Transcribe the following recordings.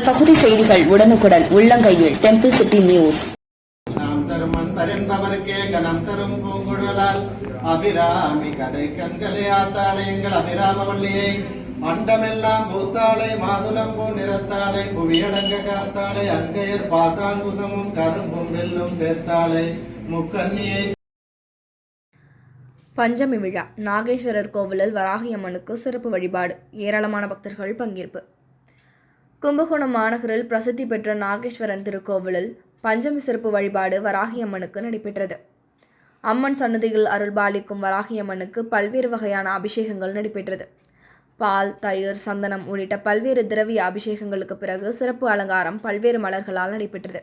பகுதி செய்திகள் உடனுக்குடன் உள்ளங்கையில் டெம்பிள் சிட்டி நியூஸ் நாம் தரும் அன்பரென்பவருக்கே கனம் தரும் பூங்குழலால் அபிராமி கடை கண்களே ஆத்தாளை எங்கள் அபிராம வள்ளியை அண்டமெல்லாம் பூத்தாளை மாதுளம் பூ நிறத்தாளை புவியடங்க காத்தாளை அங்கையர் பாசாங்குசமும் கரும்பும் வெல்லும் சேர்த்தாளை முக்கன்னியை பஞ்சமி விழா. நாகேஸ்வரர் கோவிலில் வராகியம்மனுக்கு சிறப்பு வழிபாடு. ஏராளமான பக்தர்கள் பங்கேற்பு. கும்பகோணம் மாநகரில் பிரசித்தி பெற்ற நாகேஸ்வரன் திருக்கோவிலில் பஞ்சமி சிறப்பு வழிபாடு வராகியம்மனுக்கு நடைபெற்றது. அம்மன் சன்னதியில் அருள்பாலிக்கும் வராகியம்மனுக்கு பல்வேறு வகையான அபிஷேகங்கள் நடைபெற்றது. பால் தயிர் சந்தனம் உள்ளிட்ட பல்வேறு திரவிய அபிஷேகங்களுக்கு பிறகு சிறப்பு அலங்காரம் பல்வேறு மலர்களால் நடைபெற்றது.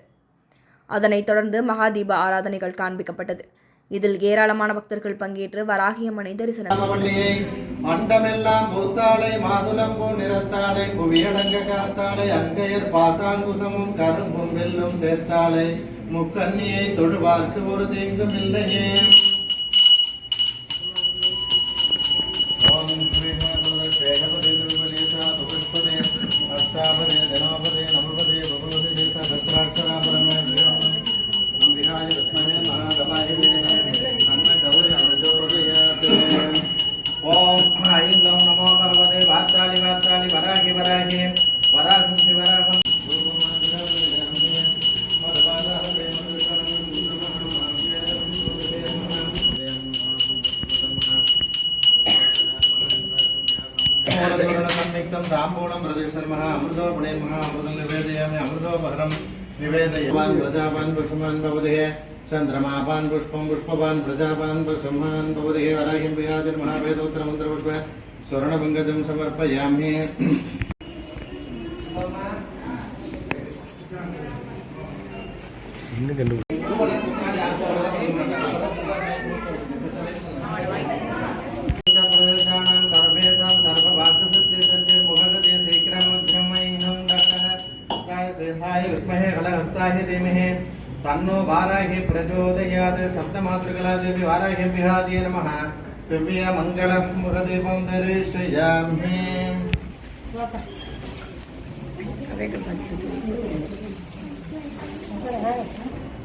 அதனைத் தொடர்ந்து மகாதீப ஆராதனைகள் காண்பிக்கப்பட்டது. இதில் ஏராளமான பக்தர்கள் பங்கேற்று வராகியம்மனை தரிசனம் செய்தனர். வள்ளியை பூத்தாளை மாதுளம் பூ நிறத்தாளை புவியடங்க காத்தாளை அங்கையர் பாசாங்குசமும் கரும்பும் வெல்லும் சேர்த்தாளை முக்கன்னியை தொழுவார்க்கு ஒரு தீங்கும் இல்லையே एकदम राममूलम रजशर्मः अमृतो अमृतं निवेदयामि अमृतोपहरं निवेदयवान् व्रजापान् पुष्पमान् भवदेः चन्द्रमापान् पुष्पं पुष्पवान् व्रजापान् पुष्पमान् भवदेः वराहिं प्रियातिर्महावेदोत्तरमन्त्रपुष्प स्वर्णभङ्गजं समर्पयामि இன்னும் கண்டுபிடி सिंहाय विद्महे कलहस्ताय धीमहि तन्नो वाराहि प्रचोदयात् शब्दमातृकलादेवी वाराह्यं विहादे नमः दिव्यमङ्गलं मुखदीपं दर्शयामि Thank you.